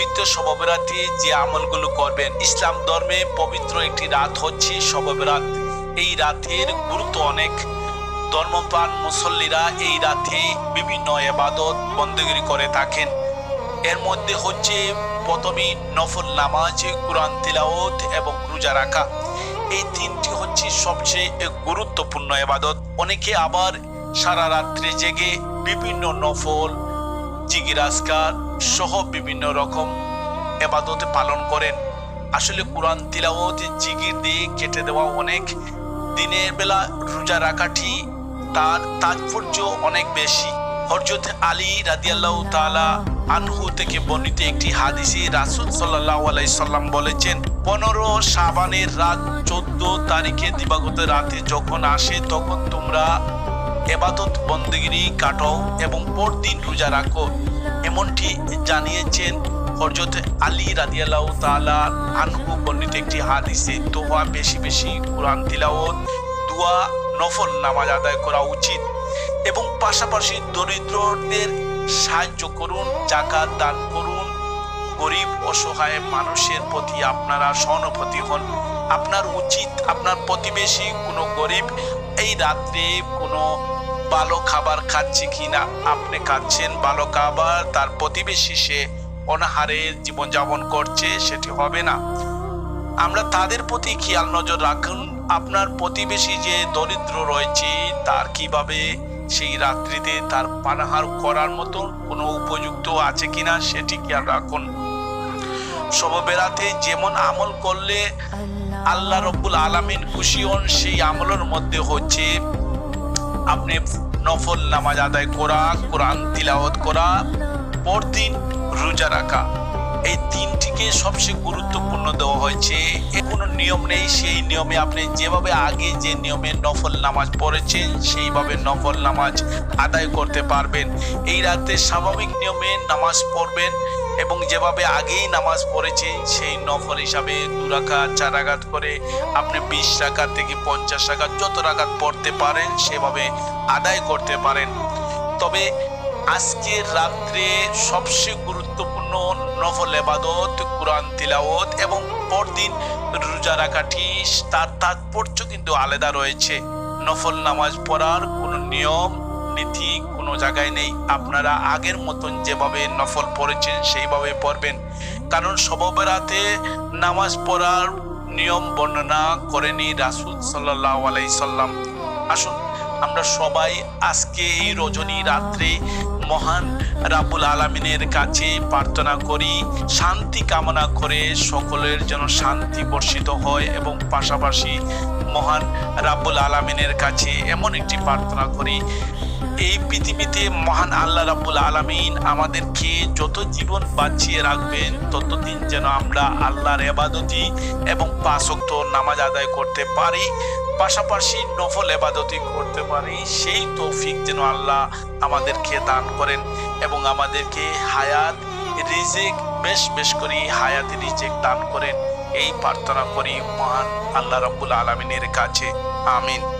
পবিত্র শববেরাতে যে আমলগুলো করবেন, ইসলাম ধর্মে পবিত্র একটি রাত হচ্ছে শববেরাত এই রাতের গুরুত্ব অনেক। ধর্মপ্রাণ মুসল্লিরা এই রাতে বিভিন্ন এবাদত বন্দগিরি করে থাকেন। এর মধ্যে হচ্ছে প্রথমেই নফল নামাজ, কোরআন তিলাওত এবং রোজা রাখা। এই তিনটি হচ্ছে সবচেয়ে গুরুত্বপূর্ণ এবাদত অনেকে আবার সারা রাত্রে জেগে বিভিন্ন নফল জিগিরাজকার সহ বিভিন্ন রকম এবাদতে পালন করেন। আসলে কোরআন তিলাওত জিগির দিয়ে কেটে দেওয়া অনেক। দিনের বেলা রোজা রাখাটি তার তাৎপর্য অনেক বেশি। হরজত আলী রাদিয়াল্লাহ তাআলা আনহু থেকে বর্ণিত একটি হাদিসে রাসূল সাল্লাল্লাহু আলাইহি সাল্লাম বলেছেন, পনেরো সাবানের রাত চোদ্দ তারিখে দিবাগত রাতে যখন আসে, তখন তোমরা এবাদত, বন্দেগিরি কাটো এবং পরদিন রোজা রাখো। এমনটি জানিয়েছেন হরজত আলী রাদিয়াল্লাহু তালা আনহু বর্ণিত একটি হাদিসে তোয়া বেশি বেশি কোরআন তিলাওয়াত, দোয়া নফল নামাজ আদায় করা উচিত এবং পাশাপাশি দরিদ্রদের সাহায্য করুন, জাকাত দান করুন। গরিব, অসহায় মানুষের প্রতি আপনারা সহানুভূতি হন। আপনার উচিত, আপনার প্রতিবেশী কোনো গরিব এই রাত্রে কোনো ভালো খাবার খাচ্ছে কিনা? আপনি খাচ্ছেন ভালো খাবার, তার প্রতিবেশী সে অনাহারে জীবনযাপন করছে, সেটি হবে না। আমরা তাদের প্রতি খেয়াল নজর রাখুন। আপনার প্রতিবেশী যে দরিদ্র রয়েছে, তার কীভাবে সেই রাত্রিতে তার পানাহার করার মতো কোনো উপযুক্ত আছে কিনা, সেটি খেয়াল রাখুন। সববেলাতে যেমন আমল করলে আল্লাহ রব্বুল আলামিন খুশি হন, সেই আমলের মধ্যে হচ্ছে আপনি নফল নামাজ আদায় করা, কোরআন তিলাওয়াত করা, পরদিন রোজা রাখা। এই তিনটিকে সবচেয়ে গুরুত্বপূর্ণ দেওয়া হয়েছে। কোনো নিয়ম নেই। সেই নিয়মে আপনি যেভাবে আগে যে নিয়মে নফল নামাজ পড়েছেন, সেইভাবে নফল নামাজ আদায় করতে পারবেন। এই রাতে স্বাভাবিক নিয়মে নামাজ পড়বেন এবং যেভাবে আগেই নামাজ পড়েছেন, সেই নফল হিসাবে দু রাকাত, চার আঘাত করে আপনি বিশ রাকাত থেকে পঞ্চাশ রাকাত যত রাকাত পড়তে পারেন, সেভাবে আদায় করতে পারেন। তবে আজকের রাত্রে সবচেয়ে গুরুত্বপূর্ণ নফল এবাদত কোরআন তিলাওয়াত এবং পরদিন রোজা রাখাটি তার তাৎপর্য কিন্তু আলাদা রয়েছে। নফল নামাজ পড়ার কোনো নিয়ম, নীতি কোনো জায়গায় নেই। আপনারা আগের মতন যেভাবে নফল পড়েছেন, সেইভাবে পড়বেন। কারণ সববেরাতে নামাজ পড়ার নিয়ম বর্ণনা করেনি রাসুল সাল্লাহ আলাই সাল্লাম। আসুন আমরা সবাই আজকে এই রজনী রাত্রে মহান রাবুল আলমিনের কাছে প্রার্থনা করি, শান্তি কামনা করে সকলের যেন শান্তি বর্ষিত হয় এবং পাশাপাশি মহান রাবুল আলমিনের কাছে এমন একটি প্রার্থনা করি এই পৃথিবীতে মহান আল্লাহ রাব্বুল আলামিন আমাদেরকে যত জীবন বাঁচিয়ে রাখবেন, ততদিন যেন আমরা আল্লাহর এবাদতি এবং পাঁচক্ত নামাজ আদায় করতে পারি, পাশাপাশি নফল এবাদতি করতে পারি। সেই তৌফিক যেন আল্লাহ আমাদেরকে দান করেন এবং আমাদেরকে হায়াত, রিজেক, বেশ বেশ করি হায়াত, রিজেক দান করেন। এই প্রার্থনা করি মহান আল্লাহ রাব্বুল আলমিনের কাছে। আমিন।